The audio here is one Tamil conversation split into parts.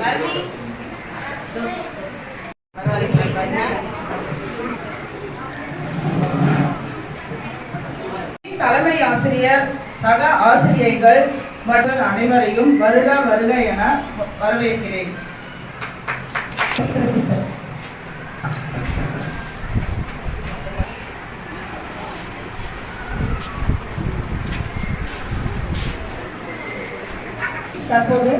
Barbie. Dos. தலைமை ஆசிரியர் சக ஆசிரியர்கள் மற்றும் அனைவரையும் வருக வருக என வரவேற்கிறேன் தற்போது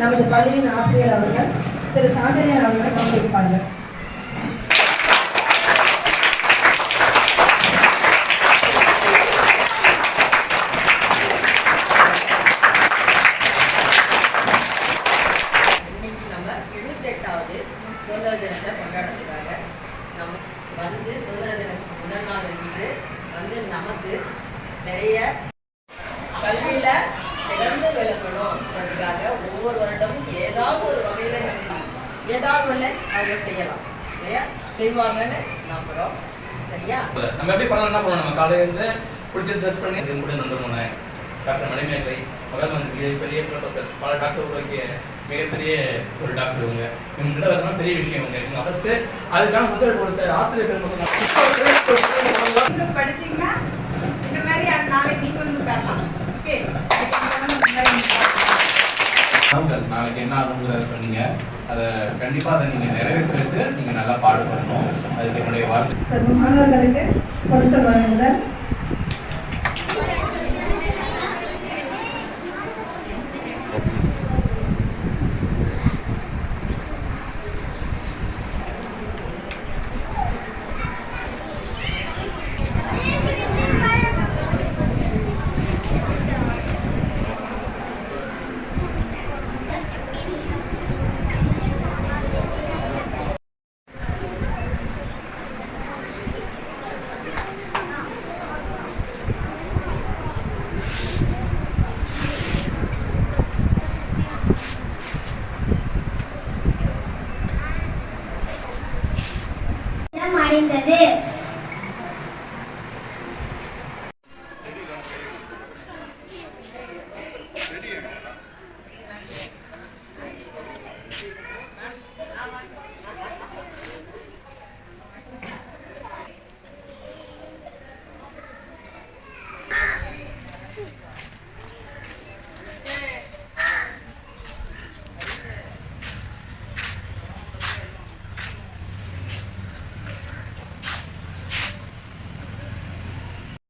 நமது பள்ளியின் ஆசிரியர் அவர்கள் திரு சாந்தனியார் அவர்கள் பங்கேற்பார்கள். இன்னைக்கு நம்ம எழுபத்தெட்டாவது சுதந்திர தினத்தை கொண்டாடுறதுக்காக நம்ம வந்து சுதந்திர தினத்துக்கு முதல் நாள் இருந்து வந்து நமக்கு நிறைய கல்வியில் சிறந்து விளங்கணும்ன்றதுக்காக ஒவ்வொரு வருடமும் ஏதாவது ஒரு வகையில் ஏதாவது ஒன்று அவங்க செய்யலாம். இல்லையா? செய்வாங்கன்னு நம்புகிறோம் சரியா? நம்ம எப்படி பண்ணலாம் என்ன பண்ணணும் நம்ம காலையில இருந்து பிடிச்ச ட்ரெஸ் பண்ணி இது கூட நண்டு போனேன் டாக்டர் மணிமேகலை மகாத்மா பெரிய பெரிய பல டாக்டர் உருவாக்கிய மிகப்பெரிய ஒரு டாக்டர் இவங்க. இவங்க கிட்ட வரணும் பெரிய விஷயம் இவங்க. இவங்க அதுக்கான புத்தகம் கொடுத்த ஆசிரியர்கள் மட்டும் சார் நாளைக்கு என்ன ஆகுங்கிறத சொன்னீங்க. அதை கண்டிப்பாக அதை நீங்கள் நிறைவேற்றுறதுக்கு நீங்கள் நல்லா பாடுபடணும். அதுக்கு என்னுடைய வாழ்த்து. சார் மாணவர்களுக்கு கொடுத்து வருங்கள் தினம் அடைந்தது